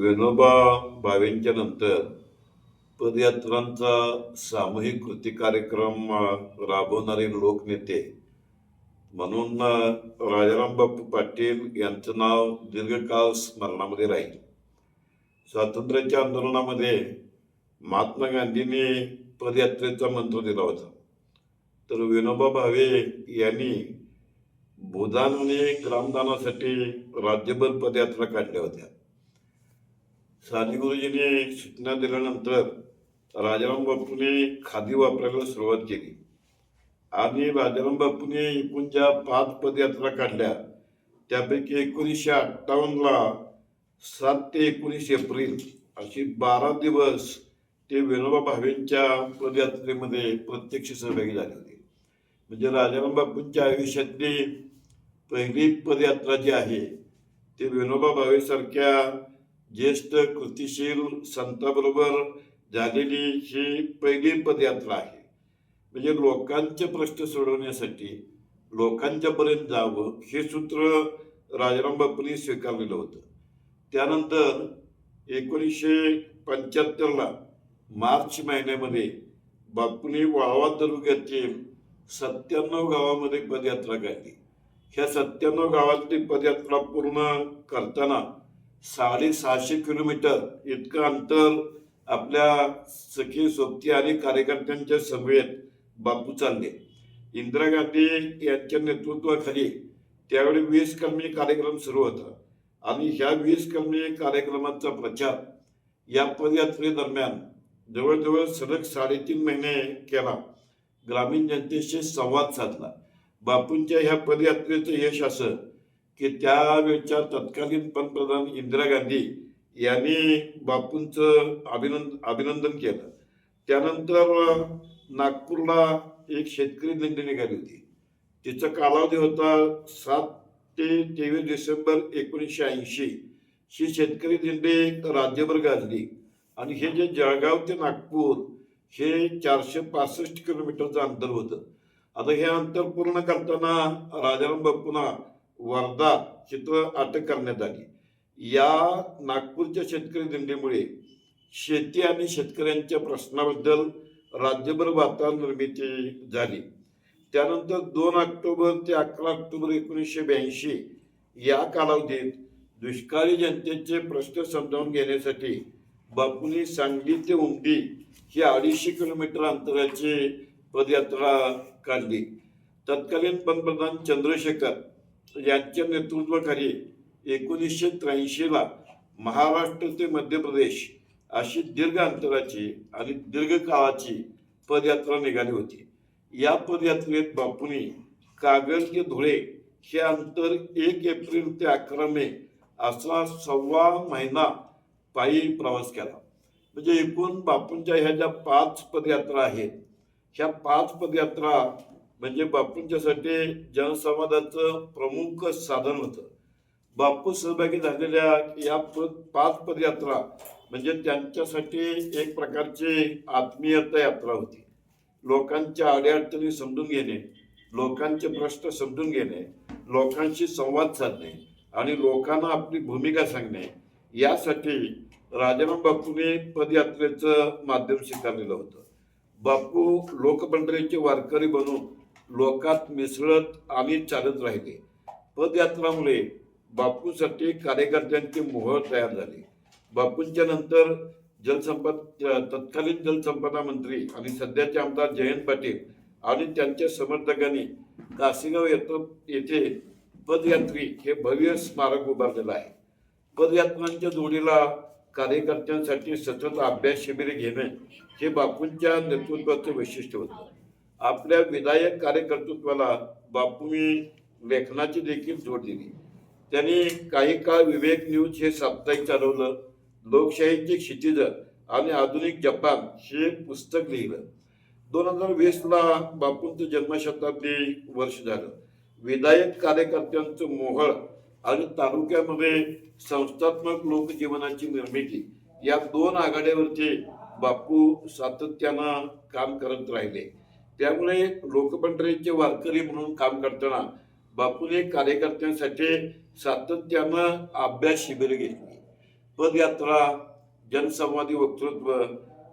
विनोबा भावेंच्या नंतर पदयात्रांचा सामूहिक कृती कार्यक्रम राबवणारे लोकनेते म्हणून राजाराम बापू पाटील यांचं नाव दीर्घकाळ स्मरणामध्ये राहील. स्वातंत्र्याच्या आंदोलनामध्ये महात्मा गांधींनी पदयात्रेचा मंत्र दिला होता. तर विनोबा भावे यांनी भूदान आणि ग्रामदानासाठी राज्यभर पदयात्रा काढल्या होत्या. साने गुरुजींनी सूचना दिल्यानंतर राजाराम बापूने खादी वापरायला सुरुवात केली. आणि राजाराम बापूने एकूण ज्या पाच पदयात्रा काढल्या त्यापैकी एकोणीसशे अठ्ठावन्नला सात ते एकोणीस एप्रिल अशी बारा दिवस ते विनोबा भावेंच्या पदयात्रेमध्ये प्रत्यक्ष सहभागी झाले होते. म्हणजे राजाराम बापूंच्या आयुष्यातली पहिली पदयात्रा जी आहे ते विनोबा भावेसारख्या ज्येष्ठ कृतिशील संताबरोबर झालेली ही पहिली पदयात्रा आहे. म्हणजे लोकांचे प्रश्न सोडवण्यासाठी लोकांच्यापर्यंत जावं हे सूत्र राजाराम बापूंनी स्वीकारलेलं होतं. त्यानंतर एकोणीसशे पंच्याहत्तरला मार्च महिन्यामध्ये बापूंनी वाळवा तालुक्यातील सत्त्याण्णव गावामध्ये पदयात्रा काढली. ह्या सत्त्याण्णव गावातली पदयात्रा पूर्ण करताना साडेसहाशे किलोमीटर इतकं अंतर आपल्या सखी सोबती आणि कार्यकर्त्यांच्या समवेत बापू चालले. इंदिरा गांधी यांच्या नेतृत्वाखाली त्यावेळी वीस कलमी कार्यक्रम सुरू होता आणि ह्या वीस कलमी कार्यक्रमाचा प्रचार या पदयात्रेदरम्यान जवळजवळ सलग साडेतीन महिने केला. ग्रामीण जनतेशी संवाद साधला. बापूंच्या ह्या पदयात्रेचं यश असं की त्यावेळच्या तत्कालीन पंतप्रधान इंदिरा गांधी यांनी बापूंचं अभिनंद अभिनंदन केलं. त्यानंतर नागपूरला एक शेतकरी दिंडी निघाली होती. तिचा कालावधी होता सात ते तेवीस डिसेंबर एकोणीसशे ऐंशी. ही शेतकरी दिंडी राज्यभर गाजली. आणि हे जे जळगाव ते नागपूर हे चारशे पासष्ट किलोमीटरचं अंतर होतं. आता हे अंतर पूर्ण करताना राजाराम बापूंना वर्धा चित्र अटक करण्यात आली. या नागपूरच्या शेतकरी दिंडीमुळे शेती आणि शेतकऱ्यांच्या प्रश्नाबद्दल राज्यभर वार्ताहर निर्मिती झाली. त्यानंतर दोन ऑक्टोबर ते अकरा ऑक्टोबर एकोणीसशे ब्याऐंशी या कालावधीत दुष्काळी जनतेचे प्रश्न समजावून घेण्यासाठी बापूंनी सांगली ते उमडी ही अडीचशे किलोमीटर अंतराची पदयात्रा काढली. तत्कालीन पंतप्रधान चंद्रशेखर यांच्या नेतृत्वाखाली एकोणीसशे त्र्याऐंशीला महाराष्ट्र ते मध्य प्रदेश अशी दीर्घ अंतराची आणि दीर्घकाळाची पदयात्रा निघाली होती. या पदयात्रेत बापूंनी कागल ते धुळे हे अंतर एक एप्रिल ते अकरा मे असा सव्वा महिना पायी प्रवास केला. म्हणजे एकूण बापूंच्या ह्या ज्या पाच पदयात्रा आहेत ह्या पाच पदयात्रा म्हणजे बापूंच्यासाठी जनसंवादाचं प्रमुख साधन होतं. बापू सहभागी झालेल्या या पाच पदयात्रा म्हणजे त्यांच्यासाठी एक प्रकारची आत्मीयता यात्रा होती. लोकांच्या अडीअडचणी समजून घेणे लोकांचे प्रश्न समजून घेणे लोकांशी संवाद साधणे आणि लोकांना आपली भूमिका सांगणे यासाठी राजाराम बापूने पदयात्रेचं माध्यम स्वीकारलेलं होतं. बापू लोकमंडळीचे वारकरी बनून लोकात मिसळत आणि चालत राहिले. पदयात्रामुळे बापूसाठी कार्यकर्त्यांची मोहळ तयार झाली. बापूंच्या नंतर जलसंपद तत्कालीन जलसंपदा मंत्री आणि सध्याचे आमदार जयंत पाटील आणि त्यांच्या समर्थकांनी कासेगाव येथ येथे पदयात्री हे भव्य स्मारक उभारलेलं आहे. पदयात्रांच्या जोडीला कार्यकर्त्यांसाठी सतत अभ्यास शिबिरे घेणे हे बापूंच्या नेतृत्वाचं वैशिष्ट्य होतं. आपल्या विधायक कार्यकर्तृत्वाला बापूंनी लेखनाची देखील जोड दिली. त्यांनी काही काळ विवेक न्यूज हे साप्ताहिक चालवलं लोकशाहीची क्षितिज आणि आधुनिक जपान हे पुस्तक लिहिलं. दोन हजार वीसला बापूंचं जन्मशताब्दी वर्ष झालं. विधायक कार्यकर्त्यांचं मोहळ आणि तालुक्यामध्ये संस्थात्मक लोकजीवनाची निर्मिती या दोन आघाड्यावरती बापू सातत्यानं काम करत राहिले. त्यामुळे लोकपंढरीचे वारकरी म्हणून काम करताना बापूने कार्यकर्त्यांसाठी सातत्यानं अभ्यास शिबिर घेतली. पदयात्रा जनसंवादी वक्तृत्व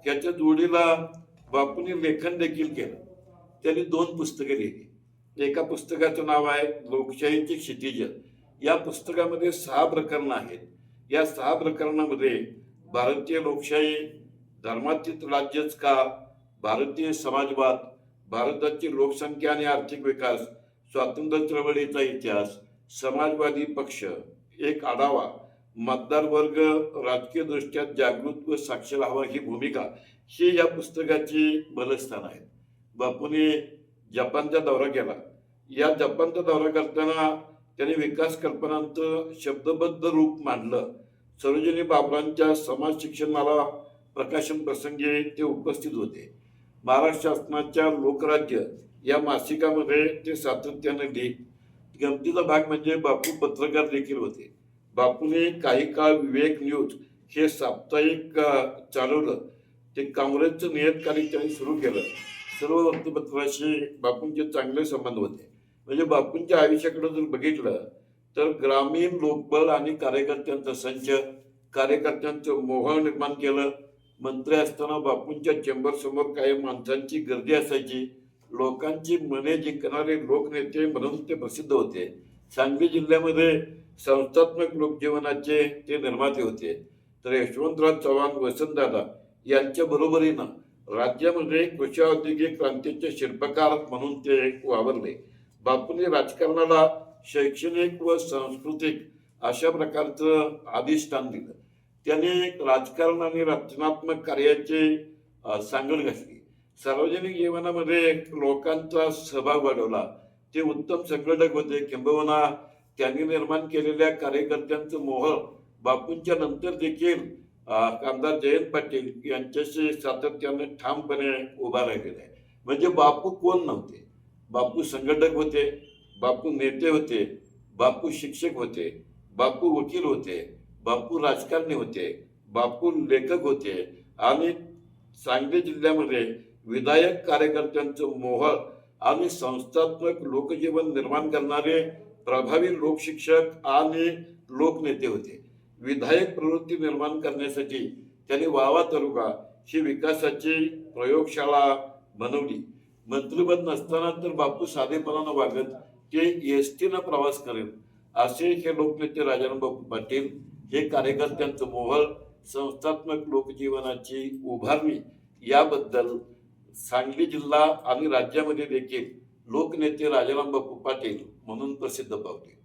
याच्या जोडीला बापूने लेखन देखील केलं. त्यांनी दोन पुस्तके लिहिली. एका पुस्तकाचं नाव आहे लोकशाहीचे क्षितिज. या पुस्तकामध्ये सहा प्रकरणं आहेत. या सहा प्रकरणामध्ये भारतीय लोकशाही धर्मातीत राज्यच का भारतीय समाजवाद भारताची लोकसंख्या आणि आर्थिक विकास स्वातंत्र्य चळवळीचा इतिहास समाजवादी पक्ष एक आढावा मतदार वर्ग राजकीय दृष्ट्या जागृत व साक्षर हवा ही भूमिका ही या पुस्तकाची बलस्थान आहेत. बापूने जपानचा दौरा केला. या जपानचा दौरा करताना त्यांनी विकास कल्पनांचं शब्दबद्ध रूप मांडलं. सरोजिनी बाबरांच्या समाज शिक्षणाला प्रकाशन प्रसंगी ते उपस्थित होते. महाराष्ट्र शासनाच्या लोकराज्य या मासिकामध्ये ते सातत्याने लिहित गमतीचा भाग म्हणजे बापू पत्रकार देखील होते. बापूने काही काळ विवेक न्यूज हे साप्ताहिक चालवलं. ते काँग्रेसचं नियतकालिक त्यांनी सुरू केलं. सर्व वृत्तपत्राशी बापूंचे चांगले संबंध होते. म्हणजे बापूंच्या आयुष्याकडे जर बघितलं तर ग्रामीण लोकबल आणि कार्यकर्त्यांचा संच कार्यकर्त्यांचं मोह निर्माण केलं मंत्री असताना बापूंच्या चेंबर समोर काही माणसांची गर्दी असायची. लोकांची मने जिंकणारे लोकनेते म्हणून ते प्रसिद्ध होते. सांगली जिल्ह्यामध्ये संस्थात्मक लोकजीवनाचे ते निर्माते होते. तर यशवंतराव चव्हाण वसंतदादा यांच्या बरोबरीनं राज्यामध्ये कृषी औद्योगिक क्रांतीचे शिल्पकार म्हणून ते वावरले. बापूंनी राजकारणाला शैक्षणिक व सांस्कृतिक अशा प्रकारचं आदिष्ठान दिलं. त्याने राजकारण आणि रचनात्मक कार्याची सांगड घातली. सार्वजनिक जीवनामध्ये लोकांचा सहभाग वाढवला. ते उत्तम संघटक होते. किंबहुना त्यांनी निर्माण केलेल्या कार्यकर्त्यांचं मोहर बापूंच्या नंतर देखील आमदार जयंत पाटील यांच्याशी सातत्याने ठामपणे उभा राहिलेला आहे. म्हणजे बापू कोण नव्हते? बापू संघटक होते बापू नेते होते बापू शिक्षक होते बापू वकील होते. बापू राजकारणी होते बापू लेखक होते. आणि सांगली जिल्ह्यामध्ये विधायक कार्यकर्त्यांचं मोहर आणि संस्थात्मक लोकजीवन निर्माण करणारे प्रभावी लोकशिक्षक आणि लोकनेते होते. विधायक प्रवृत्ती निर्माण करण्यासाठी त्यांनी वावा तालुका ही विकासाची प्रयोगशाळा बनवली. मंत्रिपद नसताना तर बापू साधेपणानं वागत ते एस टीनं प्रवास करेल असे हे लोकनेते राजाराम बापू पाटील हे कार्यकर्त्यांचं मोहळ संस्थात्मक लोकजीवनाची उभारणी याबद्दल सांगली जिल्हा आणि राज्यामध्ये देखील लोकनेते राजाराम बापू पाटील म्हणून प्रसिद्ध पावले.